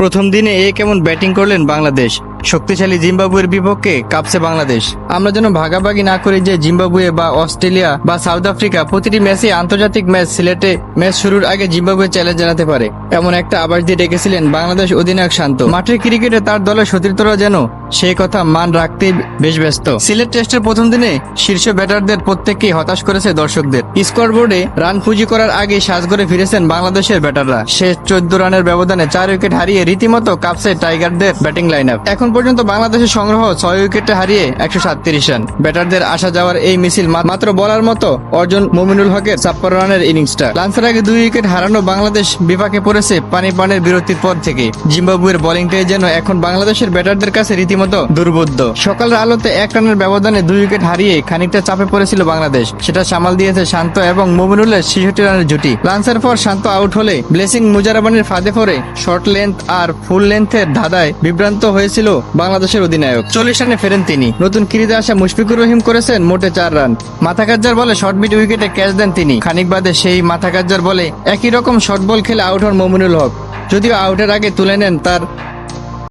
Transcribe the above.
প্রথম দিনে এ কেমন ব্যাটিং করলেন বাংলাদেশ? শক্তিশালী জিম্বাবুয়ের বিপক্ষে কাঁপছে বাংলাদেশ। আমরা যেন ভাগাভাগি না করি যে জিম্বাবুয়ে বা অস্ট্রেলিয়া বা সাউথ আফ্রিকা প্রতিটি ম্যাচে আন্তর্জাতিক ম্যাচ সিলেটে ম্যাচ শুরুর আগে জিম্বাবুয়ে চ্যালেঞ্জ জানাতে পারে। এমন একটা আবাস দিয়ে ডেকেছিলেন বাংলাদেশ অধিনায়ক শান্ত। মাঠের ক্রিকেটে তার দলের সতীর্থরা যেন সেই কথা মান রাখতে বেশ ব্যস্ত। সিলেট টেস্টের প্রথম দিনে শীর্ষ ব্যাটারদের প্রত্যেককেই হতাশ করেছে দর্শকদের। স্কোর বোর্ডে রান পুঁজি করার আগে সাজগরে ফিরেছেন বাংলাদেশের ব্যাটাররা। শেষ চোদ্দ রানের ব্যবধানে চার উইকেট হারিয়ে রীতিমতো কাপসে টাইগারদের ব্যাটিং লাইন আপ এখন পর্যন্ত বাংলাদেশের সংগ্রহ ছয় উইকেটে হারিয়ে একশো সাতত্রিশ রান। ব্যাটারদের আসা যাওয়ার এই মিছিল মাত্র বলার মতো অর্জন মমিনুল হকের ছাপ্পান্ন রানের ইনিংসটা। লাঞ্চের আগে দুই উইকেট হারানো বাংলাদেশ বিপাকে পড়েছে পানি পানের বিরতির পর থেকে। জিম্বাবুয়ের বোলিংটাই যেন এখন বাংলাদেশের ব্যাটারদের কাছে রীতিমতো দুর্বোধ্য। সকালের আলোতে এক রানের ব্যবধানে দুই উইকেট হারিয়ে খানিকটা চাপে পড়েছিল বাংলাদেশ। সেটা সামাল দিয়েছে শান্ত এবং মমিনুলের ছেষট্টি রানের জুটি। লাঞ্চের পর শান্ত আউট হলে ব্লেসিং মুজারাবানের ফাঁদে পড়ে শর্ট লেন্থ আর ফুল লেন্থের ধাঁধায় বিভ্রান্ত হয়েছিল বাংলাদেশের অধিনায়ক। চল্লিশ রানে ফেরেন তিনি। নতুন কিরিতে আসা মুশফিকুর রহিম করেছেন মোটে চার রান। মাথা কাজ্জার বলে শর্ট মিড উইকেটে ক্যাচ দেন তিনি। খানিক বাদে সেই মাথা কাজ্জার বলে একই রকম শর্ট বল খেলে আউট হন মমিনুল হক। যদিও আউটের আগে তুলে নেন তার